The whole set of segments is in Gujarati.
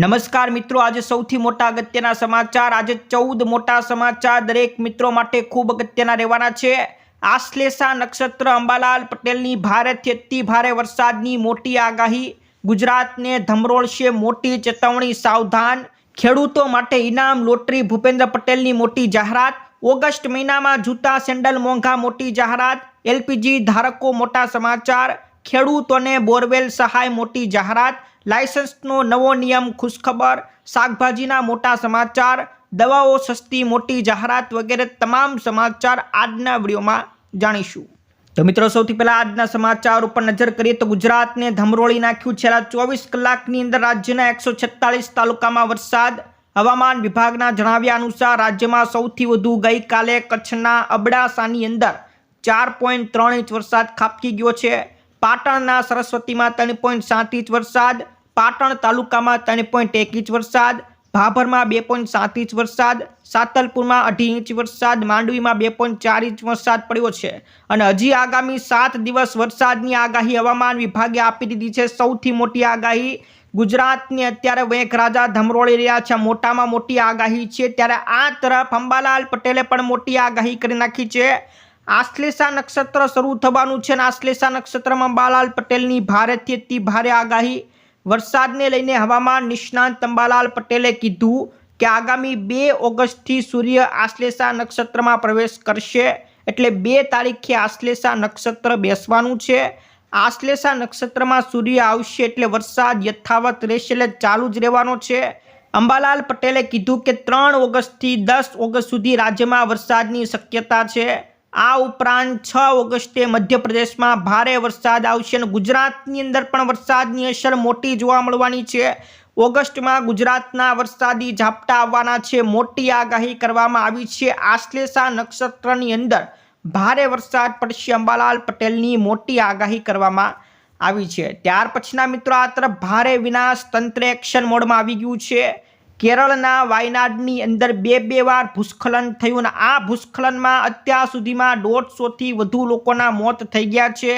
નમસ્કાર મિત્રો, આજે સૌથી મોટા અગત્યના સમાચાર, આજે ચૌદ મોટા સમાચાર દરેક મિત્રો માટે ખૂબ અગત્યના રહેવાના છે. આશ્લેષા નક્ષત્ર અંબાલાલ પટેલની ભારેથી અતિ ભારે વરસાદની મોટી આગાહી, ગુજરાતને ધમરોળશે મોટી ચેતવણી સાવધાન, ખેડૂતો માટે ઇનામ લોટરી ભૂપેન્દ્ર પટેલની મોટી જાહેરાત, ઓગસ્ટ મહિનામાં જૂતા સેન્ડલ મોંઘા મોટી જાહેરાત, એલપીજી ધારકો મોટા સમાચાર, ખેડૂતોને બોરવેલ સહાય મોટી જાહેરાત લાયસન્સનો નવો નિયમ, ખુશખબર, શાકભાજીના મોટા સમાચાર, દવાઓ સસ્તી, મોટી જાહેરાત વગેરે તમામ સમાચાર આજના વિડીયોમાં જાણીશું. તો મિત્રો, સૌથી પહેલા આજના સમાચાર ઉપર નજર કરીએ તો ગુજરાતને ધમરોળી નાખ્યું છેલ્લા ચોવીસ કલાકની અંદર રાજ્યના એકસો છેતાલીસ તાલુકામાં વરસાદ. હવામાન વિભાગના જણાવ્યા અનુસાર રાજ્યમાં સૌથી વધુ ગઈકાલે કચ્છના અબડાસાની અંદર ચાર પોઈન્ટ ત્રણ ઇંચ વરસાદ ખાબકી ગયો છે. પાટણના સરસ્વતીમાં ત્રણ પોઈન્ટ સાત ઇંચ વરસાદ, પાટણ તાલુકામાં ત્રણ પોઈન્ટ એક ઇંચ વરસાદ, ભાભરમાં બે પોઈન્ટ સાત ઇંચ વરસાદ, સાતલપુરમાં અઢી ઇંચ વરસાદ, માંડવીમાં બે પોઈન્ટ ચાર ઇંચ વરસાદ પડ્યો છે. અને હજી આગામી સાત દિવસ વરસાદની આગાહી હવામાન વિભાગે આપી દીધી છે. સૌથી મોટી આગાહી ગુજરાતની. અત્યારે વેઘરાજા ધમરોળી રહ્યા છે. મોટામાં મોટી આગાહી છે. ત્યારે આ તરફ અંબાલાલ પટેલે પણ મોટી આગાહી કરી નાખી છે. આશ્લેષા નક્ષત્ર શરૂ થવાનું છે અને આશ્લેષા નક્ષત્રમાં અંબાલાલ પટેલની ભારેથી અતિ ભારે આગાહી. વરસાદને લઈને હવામાન નિષ્ણાંત અંબાલાલ પટેલે કીધું કે આગામી બે ઓગસ્ટથી સૂર્ય આશ્લેષા નક્ષત્રમાં પ્રવેશ કરશે એટલે બે તારીખે આશ્લેષા નક્ષત્ર બેસવાનું છે. આશ્લેષા નક્ષત્રમાં સૂર્ય આવશે એટલે વરસાદ યથાવત રહેશે એટલે ચાલુ જ રહેવાનો છે. અંબાલાલ પટેલે કીધું કે ત્રણ ઓગસ્ટથી દસ ઓગસ્ટ સુધી રાજ્યમાં વરસાદની શક્યતા છે. આ ઉપરાંત છ ઓગસ્ટે મધ્યપ્રદેશમાં ભારે વરસાદ આવશે અને ગુજરાતની અંદર પણ વરસાદની અસર મોટી જોવા મળવાની છે. ઓગસ્ટમાં ગુજરાતના વરસાદી ઝાપટા આવવાના છે. મોટી આગાહી કરવામાં આવી છે. આશ્લેષા નક્ષત્રની અંદર ભારે વરસાદ પડશે. અંબાલાલ પટેલની મોટી આગાહી કરવામાં આવી છે. ત્યાર પછીના મિત્રો, આ તરફ ભારે વિનાશ તંત્ર એક્શન મોડમાં આવી ગયું છે. કેરળના વાયનાડની અંદર બે બે વાર ભૂસ્ખલન થયું અને આ ભૂસ્ખલનમાં અત્યાર સુધીમાં દોઢસોથી વધુ લોકોના મોત થઈ ગયા છે.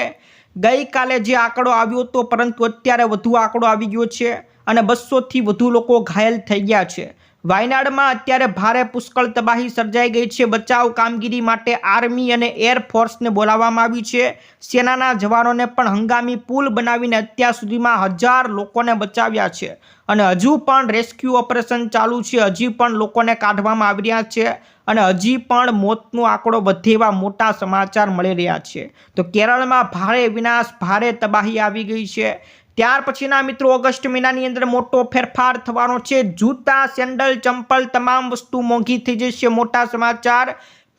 ગઈકાલે જે આંકડો આવ્યો હતો, પરંતુ અત્યારે વધુ આંકડો આવી ગયો છે અને બસોથી વધુ લોકો ઘાયલ થઈ ગયા છે. વાયનાડમાં અત્યારે ભારે પુષ્કળ તબાહી સર્જાઈ ગઈ છે. બચાવ કામગીરી માટે આર્મી અને એરફોર્સને બોલાવવામાં આવી છે. સેનાના જવાનોને પણ હંગામી પુલ બનાવીને અત્યાર સુધીમાં હજાર લોકોને બચાવ્યા છે અને હજુ પણ રેસ્ક્યુ ઓપરેશન ચાલુ છે. હજી પણ લોકોને કાઢવામાં આવી રહ્યા છે અને હજી પણ મોતનો આંકડો વધે એવા મોટા સમાચાર મળી રહ્યા છે. તો કેરળમાં ભારે વિનાશ, ભારે તબાહી આવી ગઈ છે. ત્યાર પછીના મિત્રો ઓગસ્ટ મહિનાની અંદર મોટો ફેરફાર થવાનો છે. જૂતા, સેન્ડલ, ચંપલ તમામ વસ્તુ મોંઘી થઈ જશે. મોટા સમાચાર,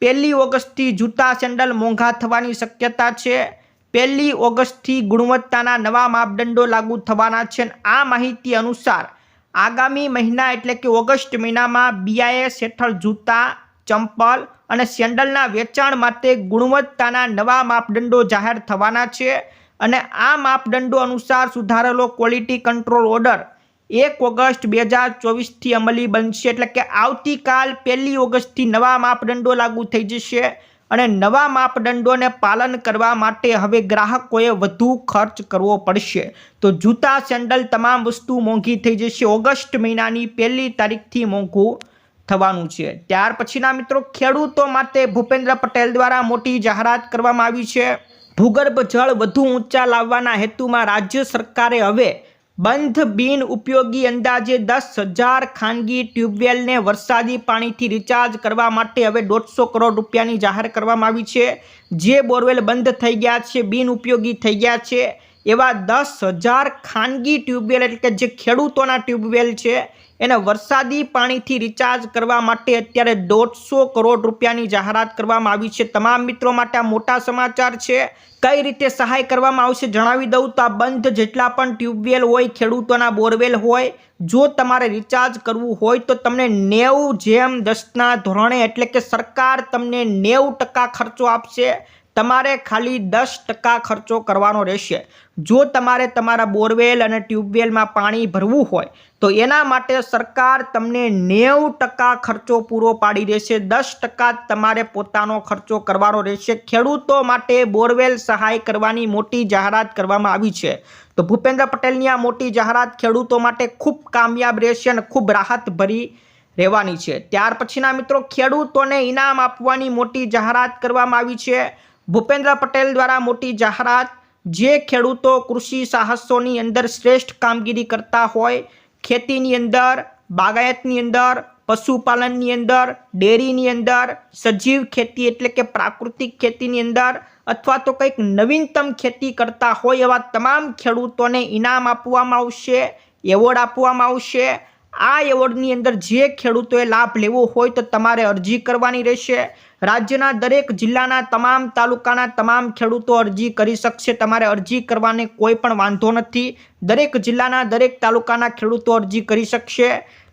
પહેલી ઓગસ્ટથી જૂતા, સેન્ડલ મોંઘા થવાની શક્યતા છે. પહેલી ઓગસ્ટથી ગુણવત્તાના નવા માપદંડો લાગુ થવાના છે આ માહિતી અનુસાર આગામી મહિના એટલે કે ઓગસ્ટ મહિનામાં બીઆઈએસ હેઠળ જૂતા, ચંપલ અને સેન્ડલના વેચાણ માટે ગુણવત્તાના નવા માપદંડો જાહેર થવાના છે. અને આ માપદંડો અનુસાર સુધારેલો ક્વોલિટી કંટ્રોલ ઓર્ડર એક ઓગસ્ટ બે હજાર ચોવીસથી અમલી બનશે એટલે કે આવતીકાલ પહેલી ઓગસ્ટથી નવા માપદંડો લાગુ થઈ જશે અને નવા માપદંડોને પાલન કરવા માટે હવે ગ્રાહકોએ વધુ ખર્ચ કરવો પડશે. તો જૂતા, સેન્ડલ તમામ વસ્તુ મોંઘી થઈ જશે. ઓગસ્ટ મહિનાની પહેલી તારીખથી મોંઘું થવાનું છે. ત્યાર પછીના મિત્રો, ખેડૂતો માટે ભૂપેન્દ્ર પટેલ દ્વારા મોટી જાહેરાત કરવામાં આવી છે. ભૂગર્ભ જળ વધુ ઊંચા લાવવાના હેતુમાં રાજ્ય સરકારે હવે બંધ બિન ઉપયોગી અંદાજે દસ હજાર ખાનગી ટ્યુબવેલને વરસાદી પાણીથી રિચાર્જ કરવા માટે હવે દોઢસો કરોડ રૂપિયાની જાહેર કરવામાં આવી છે. જે બોરવેલ બંધ થઈ ગયા છે, બિન ઉપયોગી થઈ ગયા છે, એવા દસ હજાર ખાનગી ટ્યુબવેલ એટલે કે જે ખેડૂતોના ટ્યુબવેલ છે એને વરસાદી પાણીથી રિચાર્જ કરવા માટે અત્યારે દોઢસો કરોડ રૂપિયાની જાહેરાત કરવામાં આવી છે. તમામ મિત્રો માટે આ મોટા સમાચાર છે. કઈ રીતે સહાય કરવામાં આવશે જણાવી દઉં તો આ બંધ જેટલા પણ ટ્યુબવેલ હોય, ખેડૂતોના બોરવેલ હોય, જો તમારે રિચાર્જ કરવું હોય તો તમને નેવું જેમ દસના ધોરણે એટલે કે સરકાર તમને નેવું ટકા ખર્ચો આપશે. તમારે ખાલી દસ ટકા ખર્ચો કરવાનો રહેશે. જો તમારે તમારા બોરવેલ અને ટ્યુબવેલમાં પાણી ભરવું હોય, તો એના માટે સરકાર તમને નેવું ટકા ખર્ચો પૂરો પાડી દેશે. દસ ટકા તમારે પોતાનો ખર્ચો કરવાનો રહેશે. ખેડૂતો માટે બોરવેલ સહાય કરવાની મોટી જાહેરાત કરવામાં આવી છે. તો ભૂપેન્દ્ર પટેલની આ મોટી જાહેરાત ખેડૂતો માટે ખૂબ કામયાબ રહેશે અને ખૂબ રાહત ભરી રહેવાની છે. ત્યાર પછીના મિત્રો, ખેડૂતોને ઇનામ આપવાની મોટી જાહેરાત કરવામાં આવી છે. ભૂપેન્દ્ર પટેલ દ્વારા મોટી જાહેરાત, જે ખેડૂતો કૃષિ સાહસોની અંદર શ્રેષ્ઠ કામગીરી કરતા હોય, ખેતીની અંદર, બાગાયતની અંદર, પશુપાલનની અંદર, ડેરીની અંદર, સજીવ ખેતી એટલે કે પ્રાકૃતિક ખેતીની અંદર, અથવા તો કંઈક નવીનતમ ખેતી કરતા હોય એવા તમામ ખેડૂતોને ઇનામ આપવામાં આવશે, એવોર્ડ આપવામાં આવશે આ એવોર્ડની અંદર જે ખેડૂતોએ લાભ લેવો હોય તો તમારે અરજી કરવાની રહેશે. રાજ્યના દરેક જિલ્લાના તમામ તાલુકાના તમામ ખેડૂતો અરજી કરી શકશે. તમારે અરજી કરવાને કોઈ પણ વાંધો નથી. દરેક જિલ્લાના દરેક તાલુકાના ખેડૂતો અરજી કરી શકશે.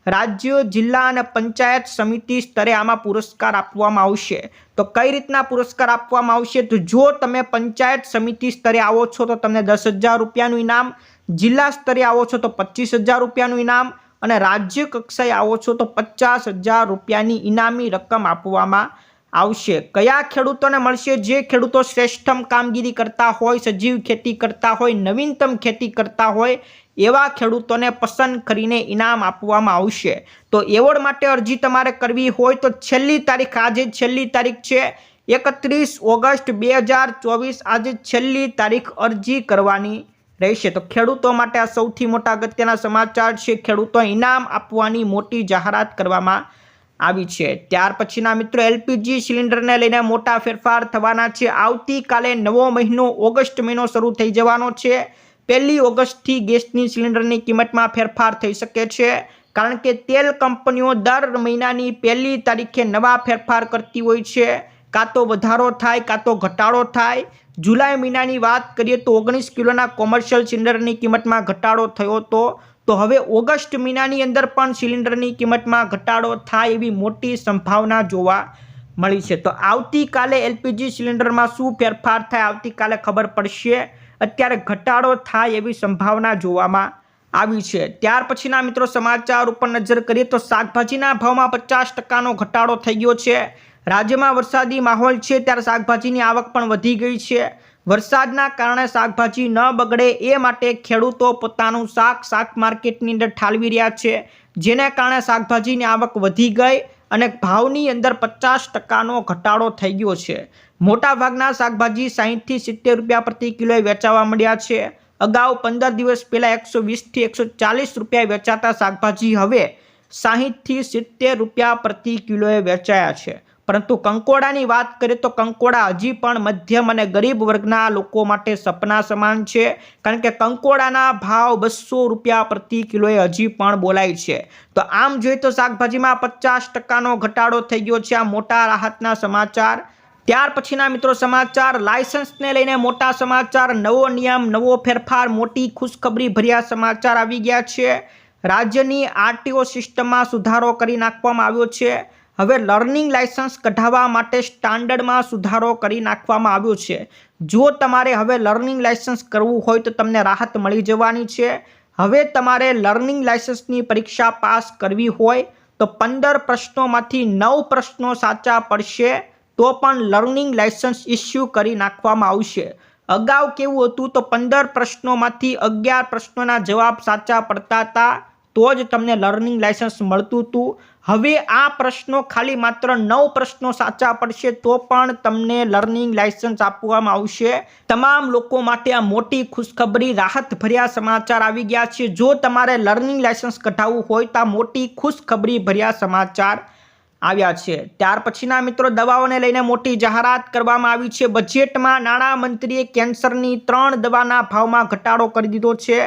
રાજ્ય, જિલ્લા અને પંચાયત સમિતિ સ્તરે આમાં પુરસ્કાર આપવામાં આવશે. તો કઈ રીતના પુરસ્કાર આપવામાં આવશે? તો જો તમે પંચાયત સમિતિ સ્તરે આવો છો તો તમને દસ હજાર રૂપિયાનું ઇનામ, જિલ્લા સ્તરે આવો છો તો પચીસ હજાર રૂપિયાનું ઇનામ અને રાજ્ય કક્ષાએ આવો છો તો પચાસ હજાર રૂપિયાની ઇનામી રકમ આપવામાં આવશે. કયા ખેડૂતોને મળશે? જે ખેડૂતો શ્રેષ્ઠમ કામગીરી કરતા હોય, સજીવ ખેતી કરતા હોય, નવીનતમ ખેતી કરતા હોય, એવા ખેડૂતોને પસંદ કરીને ઇનામ આપવામાં આવશે. તો એવોર્ડ માટે અરજી તમારે કરવી હોય તો છેલ્લી તારીખ, આજે છેલ્લી તારીખ છે. એકત્રીસ ઓગસ્ટ બે હજાર ચોવીસ, આજે છેલ્લી તારીખ અરજી કરવાની રહેશે. તો ખેડૂતો માટે આ સૌથી મોટા અગત્યના સમાચાર છે ખેડૂતો ઇનામ આપવાની મોટી જાહેરાત કરવામાં આવી છે. ત્યાર પછીના મિત્રો, એલપીજી સિલિન્ડરને લઈને મોટા ફેરફાર થવાના છે. આવતીકાલે નવો મહિનો ઓગસ્ટ મહિનો શરૂ થઈ જવાનો છે. પહેલી ઓગસ્ટથી ગેસની સિલિન્ડરની કિંમતમાં ફેરફાર થઈ શકે છે. કારણ કે તેલ કંપનીઓ દર મહિનાની પહેલી તારીખે નવા ફેરફાર કરતી હોય છે. કાં તો વધારો થાય, કાં તો ઘટાડો થાય. જુલાઈ મહિનાની વાત કરીએ તો ઓગણીસ કિલોના કોમર્શિયલ સિલિન્ડરની કિંમતમાં ઘટાડો થયો હતો. તો હવે ઓગસ્ટ મહિનાની અંદર પણ સિલિન્ડરની કિંમતમાં ઘટાડો થાય એવી મોટી સંભાવના જોવા મળી છે. તો આવતીકાલે એલપીજી સિલિન્ડરમાં શું ફેરફાર થાય આવતીકાલે ખબર પડશે. અત્યારે ઘટાડો થાય એવી સંભાવના જોવામાં આવી છે. ત્યાર પછીના મિત્રો સમાચાર ઉપર નજર કરીએ તો શાકભાજીના ભાવમાં પચાસ ટકાનો ઘટાડો થઈ ગયો છે. રાજ્યમાં વરસાદી માહોલ છે ત્યારે શાકભાજીની આવક પણ વધી ગઈ છે. વરસાદના કારણે શાકભાજી ન બગડે એ માટે ખેડૂતો પોતાનું શાક શાક માર્કેટની અંદર ઠાલવી રહ્યા છે. જેને કારણે શાકભાજીની આવક વધી ગઈ અને ભાવની અંદર પચાસ ટકાનો ઘટાડો થઈ ગયો છે. મોટાભાગના શાકભાજી સાહીઠથી સિત્તેર રૂપિયા પ્રતિ કિલોએ વેચાવા મળ્યા છે. અગાઉ પંદર દિવસ પહેલાં એકસો વીસથી એકસો ચાલીસ રૂપિયા વેચાતા શાકભાજી હવે સાહીઠથી સિત્તેર રૂપિયા પ્રતિ કિલોએ વેચાયા છે. પરંતુ કંકોડાની વાત કરીએ તો કંકોડા હજી પણ મધ્યમ અને ગરીબ વર્ગના લોકો માટે સપના સમાન છે. કારણ કે કંકોડાના ભાવ બસો રૂપિયા પ્રતિ કિલોએ હજી પણ બોલાય છે. તો આમ જોઈએ તો શાકભાજીમાં પચાસ ટકાનો ઘટાડો થઈ ગયો છે આ મોટા રાહતના સમાચાર. ત્યાર પછીના મિત્રો સમાચાર, લાયસન્સને લઈને મોટા સમાચાર, નવો નિયમ, નવો ફેરફાર, મોટી ખુશખબરી ભર્યા સમાચાર આવી ગયા છે. રાજ્યની આરટીઓ સિસ્ટમમાં સુધારો કરી નાખવામાં આવ્યો છે. હવે લર્નિંગ લાયસન્સ કઢાવવા માટે સ્ટાન્ડર્ડમાં સુધારો કરી નાખવામાં આવ્યો છે. જો તમારે હવે લર્નિંગ લાયસન્સ કરવું હોય તો તમને રાહત મળી જવાની છે. હવે તમારે લર્નિંગ લાયસન્સની પરીક્ષા પાસ કરવી હોય તો પંદર પ્રશ્નોમાંથી નવ પ્રશ્નો સાચા પડશે તો પણ લર્નિંગ લાયસન્સ ઇસ્યુ કરી નાખવામાં આવશે. અગાઉ કેવું હતું તો પંદર પ્રશ્નોમાંથી અગિયાર પ્રશ્નોના જવાબ સાચા પડતા હતા. તો જ તમને લર્નિંગ લાયસન્સ મળતું હતું હવે આ પ્રશ્નો ખાલી માત્ર નવ પ્રશ્નો સાચા પડશે તો પણ તમને લર્નિંગ લાયસન્સ આપવામાં આવશે. તમામ લોકો માટે આ મોટી ખુશખબરી રાહત ભર્યા સમાચાર આવી ગયા છે. જો તમારે લર્નિંગ લાયસન્સ કઢાવવું હોય તો મોટી ખુશખબરી ભર્યા સમાચાર આવ્યા છે. ત્યાર પછીના મિત્રો, દવાઓને લઈને મોટી જાહેરાત કરવામાં આવી છે. બજેટમાં નાણામંત્રીએ કેન્સરની ત્રણ દવાના ભાવમાં ઘટાડો કરી દીધો છે.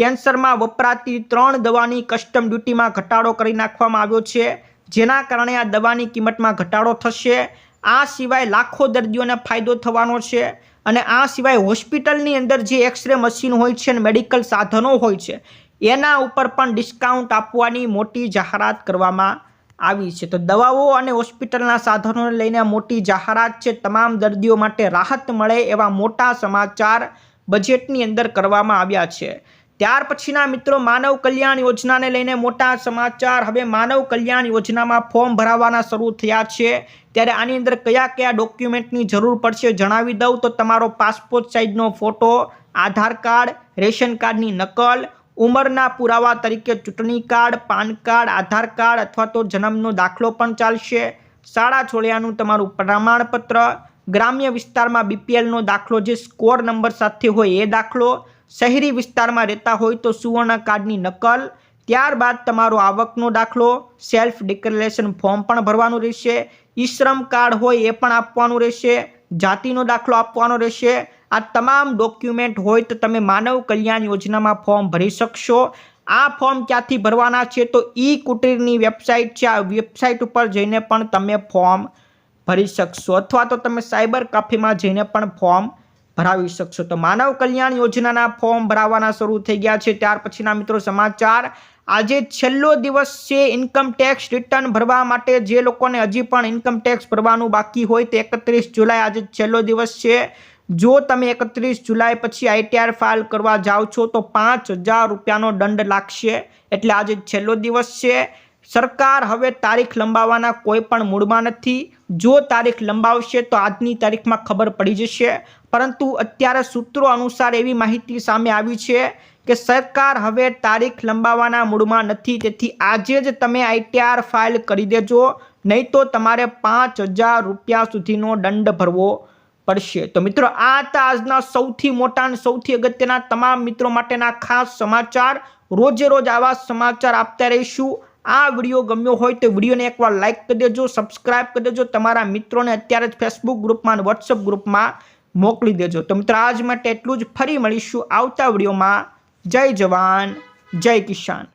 કેન્સરમાં વપરાતી ત્રણ દવાની કસ્ટમ ડ્યુટીમાં ઘટાડો કરી નાખવામાં આવ્યો છે, જેના કારણે આ દવાની કિંમતમાં ઘટાડો થશે. આ સિવાય લાખો દર્દીઓને ફાયદો થવાનો છે અને આ સિવાય હોસ્પિટલની અંદર જે એક્સરે મશીન હોય છે અને મેડિકલ સાધનો હોય છે, એના ઉપર પણ ડિસ્કાઉન્ટ આપવાની મોટી જાહેરાત કરવામાં આવી છે. તો દવાઓ અને હોસ્પિટલના સાધનોને લઈને મોટી જાહેરાત છે, તમામ દર્દીઓ માટે રાહત મળે એવા મોટા સમાચાર બજેટની અંદર કરવામાં આવ્યા છે. ત્યાર પછીના મિત્રો માનવ કલ્યાણ યોજનાને લઈને મોટા સમાચાર. હવે માનવ કલ્યાણ યોજનામાં ફોર્મ ભરાવાના શરૂ થયા છે. ત્યારે આની અંદર કયા કયા ડોક્યુમેન્ટની જરૂર પડશે જણાવી દઉં. તો તમારો પાસપોર્ટ સાઇઝનો ફોટો, આધાર કાર્ડ, રેશન કાર્ડની નકલ, ઉંમરના પુરાવા તરીકે ચૂંટણી card, PAN card, Aadhaar card અથવા તો જન્મનો દાખલો પણ ચાલશે. શાળા છોડ્યાનું તમારું પ્રમાણપત્ર, ગ્રામ્ય વિસ્તારમાં બીપીએલનો દાખલો જે સ્કોર નંબર સાથે હોય એ દાખલો શહેરી વિસ્તારમાં રહેતા હોય તો સુવર્ણ કાર્ડની નકલ, ત્યારબાદ તમારો આવકનો દાખલો સેલ્ફ ડિક્લેરેશન ફોર્મ પણ ભરવાનું રહેશે ઈ શ્રમ કાર્ડ હોય એ પણ આપવાનું રહેશે, જાતિનો દાખલો આપવાનો રહેશે. આ તમામ ડોક્યુમેન્ટ હોય તો તમે માનવ કલ્યાણ યોજનામાં ફોર્મ ભરી શકશો. આ ફોર્મ ક્યાંથી ભરવાના છે તો ઈ કુટીરની વેબસાઇટ છે. આ વેબસાઇટ ઉપર જઈને પણ તમે ફોર્મ ભરી શકશો. અથવા તો તમે સાયબર કાફેમાં જઈને પણ ફોર્મ ભરાવી શકશો. તો માનવ કલ્યાણ યોજનાના ફોર્મ ભરાવાના શરૂ થઈ ગયા છે. ત્યાર પછીના મિત્રો સમાચાર. આજે છેલ્લો દિવસ છે ઇન્કમ ટેક્સ રિટર્ન ભરવા માટે. જે લોકોને હજી પણ ઇન્કમ ટેક્સ ભરવાનું બાકી હોય તે એકત્રીસ જુલાઈ આજે છેલ્લો દિવસ છે. જો તમે એકત્રીસ જુલાઈ પછી આઈટીઆર ફાઇલ કરવા જાઓ છો તો પાંચ હજાર રૂપિયાનો દંડ લાગશે. એટલે આજે છેલ્લો દિવસ છે. સરકાર હવે તારીખ લંબાવવાના કોઈ પણ મૂડમાં નથી. જો તારીખ લંબાવશે તો આજની તારીખમાં ખબર પડી જશે. પરંતુ અત્યારે સૂત્રો અનુસાર એવી માહિતી સામે આવી છે કે સરકાર હવે તારીખ લંબાવવાના મૂડમાં નથી. તેથી આજે જ તમે આઈટીઆર ફાઇલ કરી દેજો. નહીં તો તમારે પાંચ હજાર રૂપિયા સુધીનો દંડ ભરવો પડશે. તો મિત્રો, આ હતા આજના સૌથી મોટા અને સૌથી અગત્યના તમામ મિત્રો માટેના ખાસ સમાચાર. રોજે રોજ આવા સમાચાર આપતા રહીશું. આ વીડિયો ગમ્યો હોય તો વિડીયોને એકવાર લાઇક કરી દેજો સબસ્ક્રાઇબ કરી દેજો, તમારા મિત્રોને અત્યારે જ ફેસબુક ગ્રુપમાં અને વોટ્સઅપ ગ્રુપમાં મોકલી દેજો. તો મિત્રો, આજ માટે એટલું જ. ફરી મળીશું આવતા વિડીયોમાં. જય જવાન, જય કિસાન.